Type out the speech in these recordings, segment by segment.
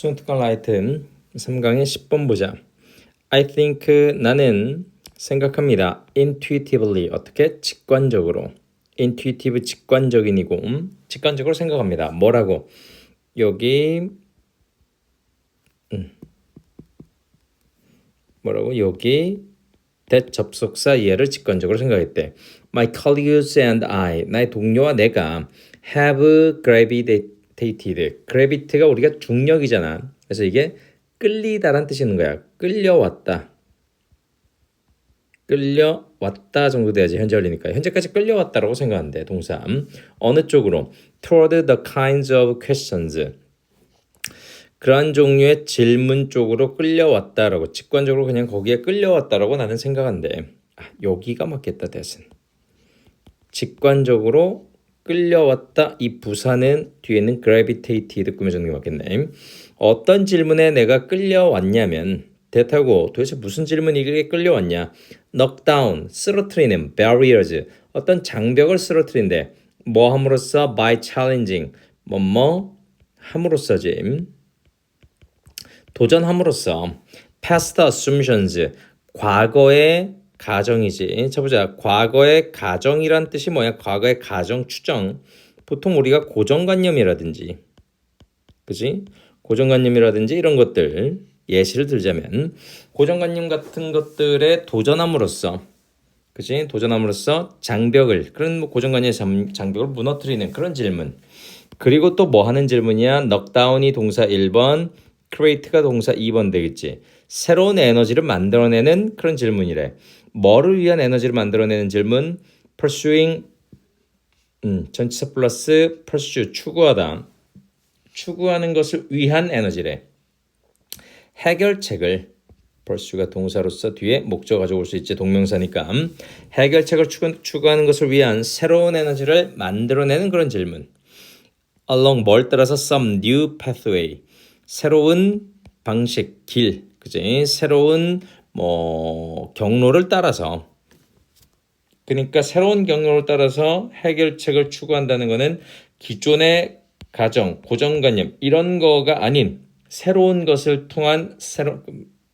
수능 특강 라이트 3강의 10번 보자. I think 나는 생각합니다. intuitively 어떻게 직관적으로 intuitive 직관적인이고 음? 직관적으로 생각합니다. 뭐라고? 여기 음. 뭐라고? 여기 that 접속사 얘를 직관적으로 생각했대. My colleagues and I 나의 동료와 내가 have gravitated. Gravity가 우리가 중력이잖아. 그래서 이게 끌리다란 뜻이 있는 거야. 끌려왔다. 끌려왔다 정도 돼야지 현재 원리니까. 현재까지 끌려왔다라고 생각하는데 동사 어느 쪽으로? toward the kinds of questions. 그러한 종류의 질문 쪽으로 끌려왔다라고 직관적으로 그냥 거기에 끌려왔다라고 나는 생각한데 아, 여기가 맞겠다 대신. 직관적으로 끌려왔다. 이 부사는 뒤에는 gravitated 꾸며주는 게 맞겠네. 어떤 질문에 내가 끌려왔냐면 대타고 도대체 무슨 질문이 이게 끌려왔냐? knock down 쓰러트리는 barriers. 어떤 장벽을 쓰러트린데 뭐 함으로써? by challenging. 뭐뭐 함으로써지? 도전함으로써. past assumptions. 과거의 가정이지. 쳐보자. 과거의 가정이란 뜻이 뭐야? 과거의 가정 추정. 보통 우리가 고정관념이라든지, 그지? 고정관념이라든지 이런 것들 예시를 들자면 고정관념 같은 것들에 도전함으로써, 그지? 도전함으로써 장벽을 그런 뭐 고정관념의 장벽을 무너뜨리는 그런 질문. 그리고 또 뭐 하는 질문이야? 넉다운이 동사 1번, create가 동사 2번 되겠지. 새로운 에너지를 만들어내는 그런 질문이래. 뭐를 위한 에너지를 만들어내는 질문? pursuing 음, 전치사 플러스 pursue 추구하다. 추구하는 것을 위한 에너지래. 해결책을 pursue가 동사로서 뒤에 목적 가져올 수 있지 동명사니까 해결책을 추구, 추구하는 것을 위한 새로운 에너지를 만들어내는 그런 질문. along 뭘 따라서 some new pathway 새로운 방식 길 그지 새로운 뭐 경로를 따라서 그러니까 새로운 경로를 따라서 해결책을 추구한다는 것은 기존의 가정, 고정관념 이런 거가 아닌 새로운 것을 통한 새로,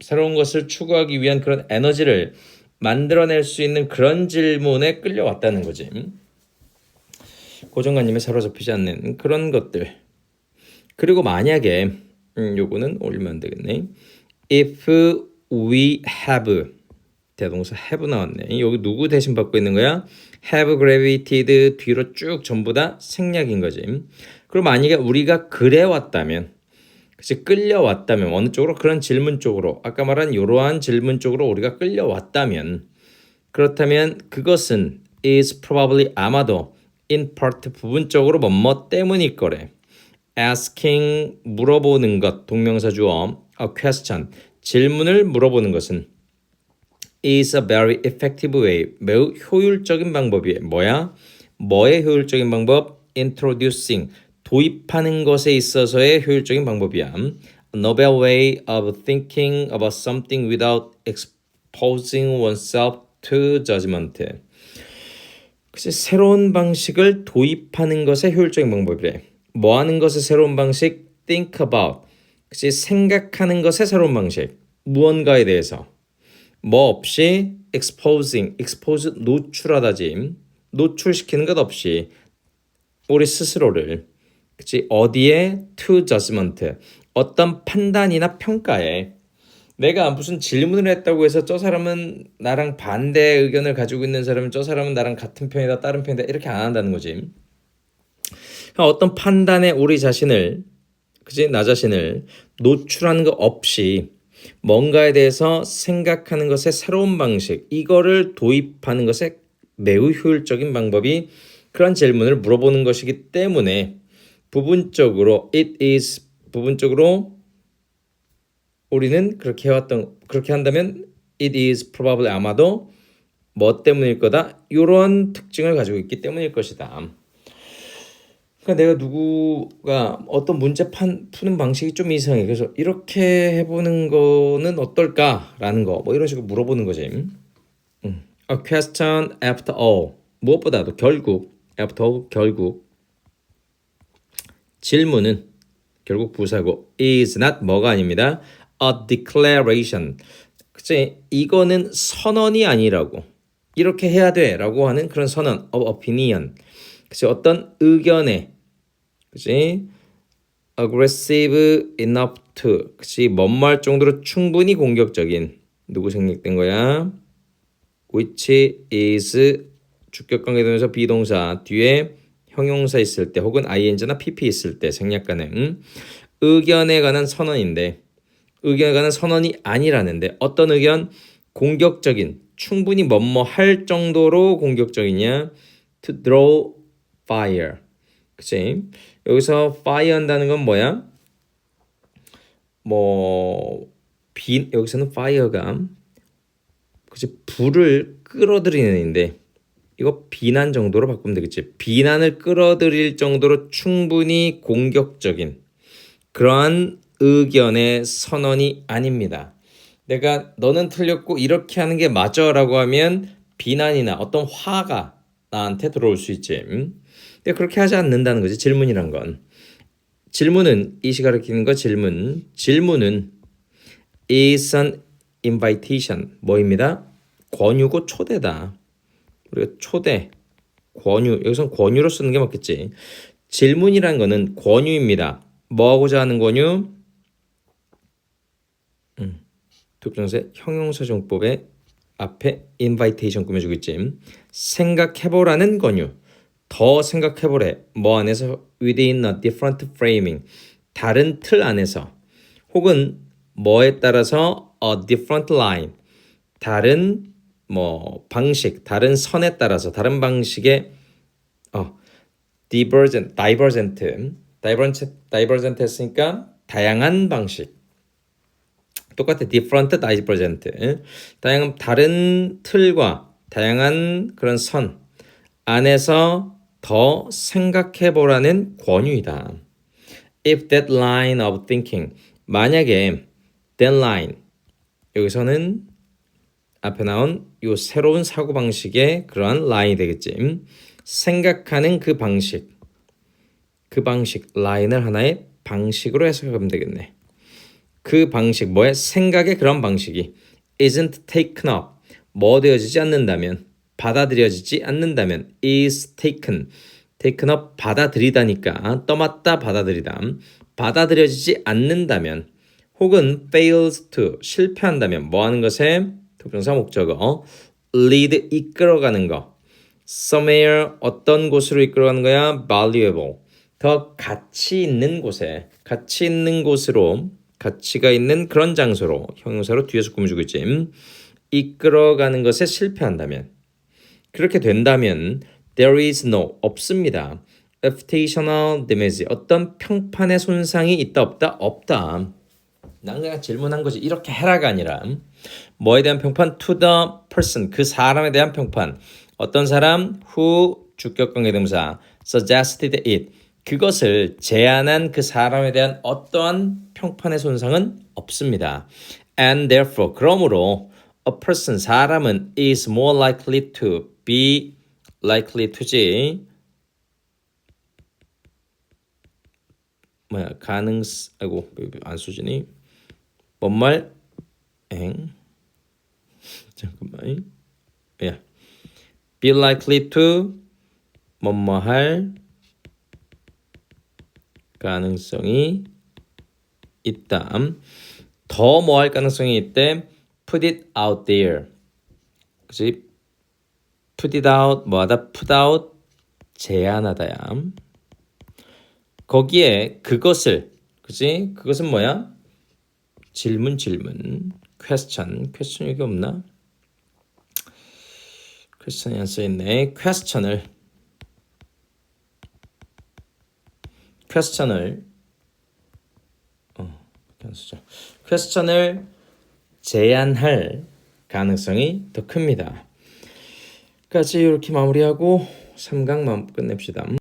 새로운 것을 추구하기 위한 그런 에너지를 만들어낼 수 있는 그런 질문에 끌려왔다는 거지. 고정관념에 사로잡히지 않는 그런 것들. 그리고 만약에 음, 요거는 올리면 안 되겠네. If we have 대동사 have 나왔네. 여기 누구 대신 받고 있는 거야? have gravitated 뒤로 쭉 전부 다 생략인 거지. 그럼 만약에 우리가 그래 왔다면 그치 끌려왔다면 어느 쪽으로 그런 질문 쪽으로 아까 말한 이러한 질문 쪽으로 우리가 끌려왔다면 그렇다면 그것은 is probably 아마도 in part 부분적으로 뭐뭐 때문일 거래. asking 물어보는 것 동명사 주어 a question 질문을 물어보는 것은 is a very effective way 매우 효율적인 방법이에요. 뭐야? 뭐의 효율적인 방법? introducing 도입하는 것에 있어서의 효율적인 방법이야. A novel way of thinking about something without exposing oneself to judgment. 그치 새로운 방식을 도입하는 것의 효율적인 방법이래. 뭐 하는 것의 새로운 방식? think about. 생각하는 것의 새로운 방식. 무언가에 대해서. 뭐 없이 exposing, expose 노출하다지. 노출시키는 것 없이 우리 스스로를 그치 어디에 to judgment 어떤 판단이나 평가에 내가 무슨 질문을 했다고 해서 저 사람은 나랑 반대 의견을 가지고 있는 사람은 저 사람은 나랑 같은 편이다 다른 편이다 이렇게 안 한다는 거지. 어떤 판단에 우리 자신을 그지 나 자신을 노출하는 것 없이 뭔가에 대해서 생각하는 것의 새로운 방식 이거를 도입하는 것에 매우 효율적인 방법이 그런 질문을 물어보는 것이기 때문에 부분적으로 it is 부분적으로 우리는 그렇게 해왔던 그렇게 한다면 it is probably 아마도 뭐 때문일 거다 이런 특징을 가지고 있기 때문일 것이다. 그러니까 내가 누구가 어떤 문제 판, 푸는 방식이 좀 이상해. 그래서 이렇게 해보는 거는 어떨까라는 거, 뭐 이런 식으로 물어보는 거지. 음. A question after all. 무엇보다도 결국, after all, 결국 질문은 결국 부사고 is not 뭐가 아닙니다. a declaration. 그치? 이거는 선언이 아니라고. 이렇게 해야 돼라고 하는 그런 선언 of opinion. 그치? 어떤 의견에 그치? aggressive enough to. 그치? 뭔말 정도로 충분히 공격적인 누구 생략된 거야? which is 주격 관계되면서 비동사 뒤에 형용사 있을 때 혹은 ing나 pp 있을 때 생략 가능 의견에 관한 선언인데 의견에 관한 선언이 아니라는데 어떤 의견 공격적인 충분히 뭐뭐 할 정도로 공격적이냐 to draw fire 그치 여기서 fire 한다는 건 뭐야 뭐 비, 여기서는 fire가 그치 불을 끌어들이는 인데 이거 비난 정도로 바꾸면 되겠지. 비난을 끌어들일 정도로 충분히 공격적인 그러한 의견의 선언이 아닙니다. 내가 너는 틀렸고 이렇게 하는 게 맞아라고 하면 비난이나 어떤 화가 나한테 들어올 수 있지. 음? 근데 그렇게 하지 않는다는 거지. 질문이란 건. 질문은 이 시가 가리키는 거 질문. 질문은 is an invitation 뭐입니다. 권유고 초대다. 우리가 초대, 권유 여기선 권유로 쓰는 게 맞겠지. 질문이라는 거는 권유입니다. 뭐 하고자 하는 권유? 음, 특정세 형용사 정법의 앞에 invitation 꾸며주고 있지. 생각해보라는 권유. 더 생각해보래. 뭐 안에서 within a different framing. 다른 틀 안에서 혹은 뭐에 따라서 a different line. 다른 뭐 방식, 다른 선에 따라서 다른 방식의 어 divergent, divergent, divergent, divergent 했으니까 다양한 방식. 똑같아. different, divergent. 다양한 다른 틀과 다양한 그런 선 안에서 더 생각해 보라는 권유이다. If that line of thinking 만약에 that line 여기서는 앞에 나온 요 새로운 사고 방식의 그러한 라인이 되겠지. 음? 생각하는 그 방식, 그 방식 라인을 하나의 방식으로 해석하면 되겠네. 그 방식 뭐야? 생각의 그런 방식이 isn't taken up 뭐 되어지지 않는다면 받아들여지지 않는다면 is taken. taken up 받아들이다니까. 떠맡다 받아들이다. 받아들여지지 않는다면 혹은 fails to 실패한다면 뭐 하는 것에? 부정사 목적어. lead 이끌어가는 거. somewhere 어떤 곳으로 이끌어가는 거야? valuable. 더 가치 있는 곳에. 가치 있는 곳으로. 가치가 있는 그런 장소로. 형용사로 뒤에서 꾸며주고 있지. 이끌어가는 것에 실패한다면 그렇게 된다면 there is no 없습니다. Reputational damage 어떤 평판의 손상이 있다 없다 없다. 난 그냥 질문한 거지. 이렇게 해라가 아니라. 뭐에 대한 평판? To the person 그 사람에 대한 평판. 어떤 사람? Who 주격 관계 동사 suggested it. 그것을 제안한 그 사람에 대한 어떠한 평판의 손상은 없습니다. And therefore 그러므로 a person 사람은 is more likely to be likely to지 뭐야 가능 아이고 안 수진이 뭔말 엥 잠깐만 야 be likely to 뭐뭐 할 가능성이 있다. 더 뭐 할 가능성이 있대. put it out there. 그치? Put it out 뭐하다 put out 제안하다야. 거기에 그것을 그치? 그것은 뭐야? 질문 질문 question question 여기 없나? question이 안 써있네 question을 question을 어, 안 쓰죠. question을 제안할 가능성이 더 큽니다. 까지 이렇게 마무리하고 3강 끝냅시다.